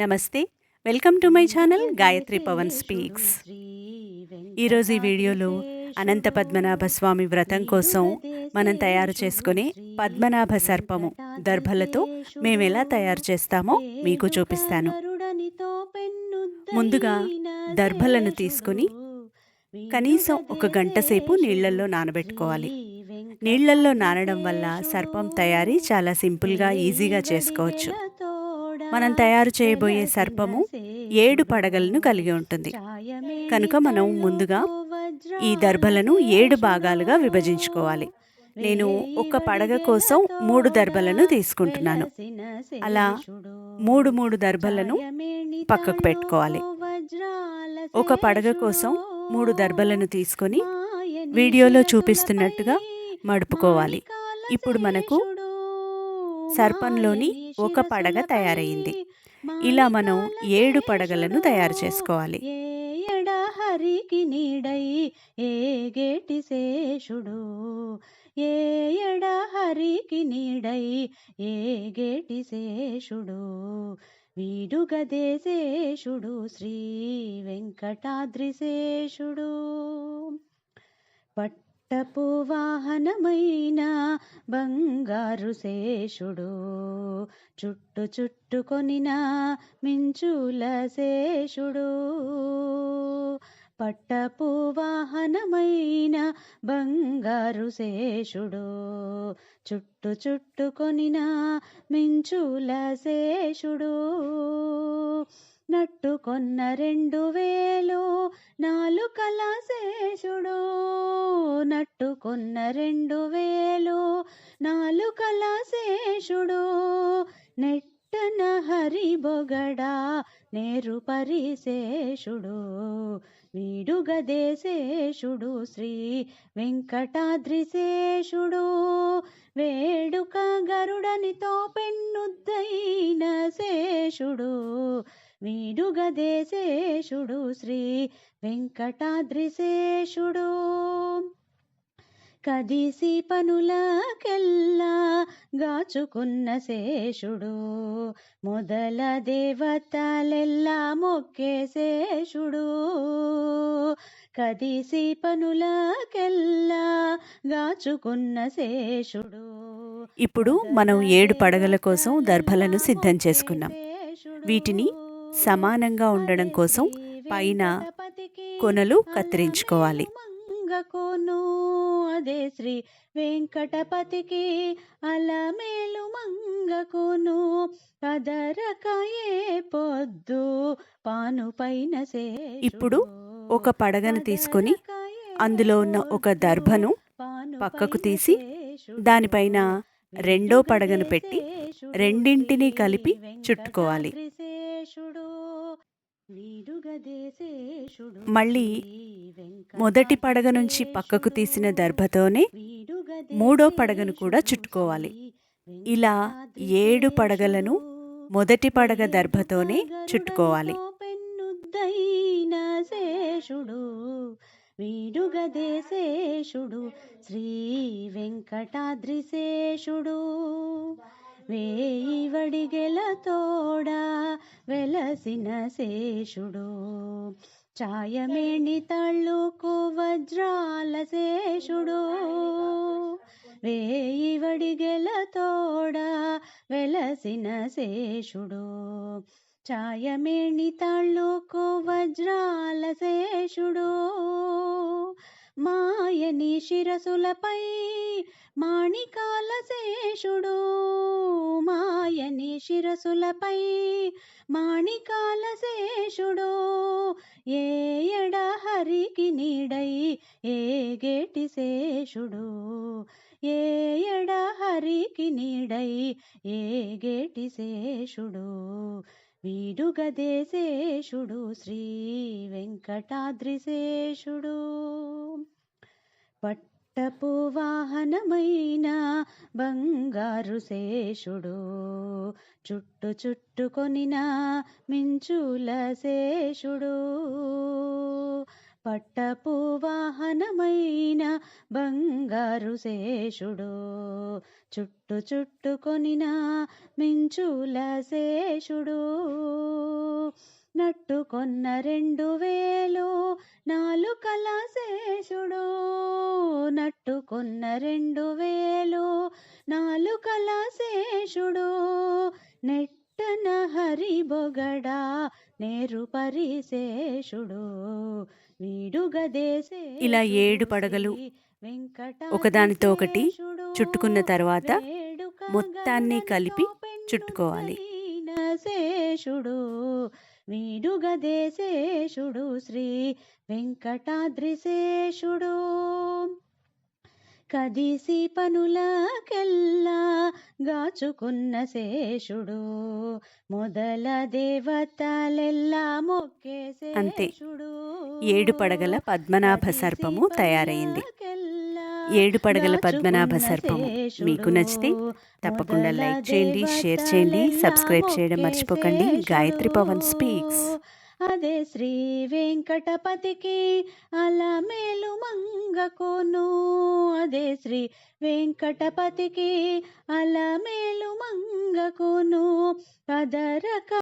నమస్తే. Welcome to my channel Gayatri Pavan speaks. ఈరోజు ఈ వీడియోలో అనంత పద్మనాభ స్వామి వ్రతం కోసం మనం తయారు చేసుకునే పద్మనాభ సర్పము దర్భలతో మేము ఎలా తయారు చేస్తామో మీకు చూపిస్తాను. ముందుగా దర్భలను తీసుకుని కనీసం ఒక గంట సేపు నీళ్ళల్లో నానబెట్టుకోవాలి. నీళ్ళల్లో నానడం వల్ల సర్పం తయారీ చాలా సింపుల్గా ఈజీగా చేసుకోవచ్చు. మనం తయారు చేయబోయే సర్పము ఏడు పడగలను కలిగి ఉంటుంది. కనుక మనం ముందుగా ఈ దర్భలను ఏడు భాగాలుగా విభజించుకోవాలి. నేను ఒక పడగ కోసం మూడు దర్భలను తీసుకుంటున్నాను. అలా మూడు మూడు దర్భలను పక్కకు పెట్టుకోవాలి. ఒక పడగ కోసం మూడు దర్భలను తీసుకొని వీడియోలో చూపిస్తున్నట్టుగా మడుపుకోవాలి. ఇప్పుడు మనకు సర్పంలోని ఒక పడగ తయారయ్యింది ఇలా మనం ఏడు పడగలను తయారు చేసుకోవాలి. హరికి నీడై ఏగేటి శేషుడు ఏ ఎడ హరికి నీడై ఏగేటి శేషుడు వీడుగదే శేషుడు శ్రీ వెంకటాద్రి శేషుడు. తపోవాహనమైన బంగారు శేషుడు చుట్టు చుట్టుకొనిన మించుల శేషుడు. పట్టపు వాహనమైన బంగారు శేషుడు చుట్టు చుట్టుకొనిన మించుల శేషుడు. నట్టుకొన్న రెండు వేలు నాలుకల శేషుడు నట్టుకొన్న రెండు వేలు నాలుకల శేషుడు నెట్టన హరి బొగడా నేరు పరిశేషుడు. వీడుగదే శేషుడు శ్రీ వెంకటాద్రి శేషుడు వేడుక గరుడనితో పెన్నుద్దైన శేషుడు. వీడుగదే శేషుడు శ్రీ వెంకటాద్రి శేషుడు కదిసి పనులకెల్లా గాచుకున్న శేషుడు మొదల దేవతలెల్లా మొక్కే శేషుడు. కదిసి పనులకెల్లా గాచుకున్న శేషుడు ఇప్పుడు మనం ఏడు పడగల కోసం దర్భలను సిద్ధం చేసుకున్నాం. వీటిని సమానంగా ఉండడం కోసం పైన కొనలు కత్తిరించుకోవాలి. మంగకోను అదే శ్రీ వెంకటపతికి అలమేలు మంగకోను పదరకాయే పొద్దు పాను పైన ఇప్పుడు ఒక పడగను తీసుకొని అందులో ఉన్న ఒక దర్భను పక్కకు తీసి దానిపైన రెండో పడగను పెట్టి రెండింటినీ కలిపి చుట్టుకోవాలి. మళ్ళీ మొదటి పడగ నుంచి పక్కకు తీసిన దర్భతోనే మూడో పడగను కూడా చుట్టుకోవాలి. ఇలా ఏడు పడగలను మొదటి పడగ దర్భతోనే చుట్టుకోవాలి. పెన్నుద్దైన శేషుడు వీడుగదే శేషుడు శ్రీ వెంకటాద్రి శేషుడు. వేయి వడిగెల తోడా వెలసిన శేషుడు. ఛాయమేణి తళ్ళుకు వజ్రాల శేషుడు. వేయి వడిగెల తోడా వెలసిన శేషుడు. ఛాయమేణి తళ్ళుకు వజ్రాల శేషుడు. మాయని శిరసులపై మాణికాల శేషుడు మాయని శిరసులపై మాణికాల శేషుడు ఏ ఎడ హరికి నీడై ఏ గేటి శేషుడు ఏ ఎడ హరికి నీడై ఏ గేటి శేషుడు వీడుగదే శేషుడు శ్రీ వెంకటాద్రి శేషుడు. వాహనమైన బంగారు శేషుడు. చుట్టు చుట్టుకొనిన మించుల శేషుడు. పట్టపు వాహనమైన బంగారు శేషుడు. చుట్టు చుట్టుకొనిన మించుల శేషుడు. నట్టుకొన్న రెండు వేలు నాలుకల శేషుడు. నట్టుకొన్న రెండు వేలు. నాలుకల శేషుడు నెట్టన హరిబొగడా నేరు పరిశేషుడు. వీడుగదేశే ఇలా ఏడు పడగలు ఒకదానితో ఒకటి చుట్టుకున్న తర్వాత మొత్తాన్ని కలిపి చుట్టుకోవాలి. శేషుడు. వీడుగదేశేషుడు శ్రీ వెంకటాద్రి శేషుడు కదిసి పనులకెల్లా గాచుకున్న శేషుడు మొదల దేవతలెల్లా మొక్కే అంతే. ఏడు పడగల పద్మనాభ సర్పము. పనులకెల్లా ఏడు పడగల పద్మనాభ సర్పము. మీకు నచ్చితే తప్పకుండా లైక్ చేయండి షేర్ చేయండి సబ్స్క్రైబ్ చేయడం మర్చిపోకండి. గాయత్రి పవన్ స్పీక్స్. అదే శ్రీ వెంకటపతికి అలమేలు మంగకును అదే శ్రీ వెంకటపతికి అలమేలు మంగకును పదరక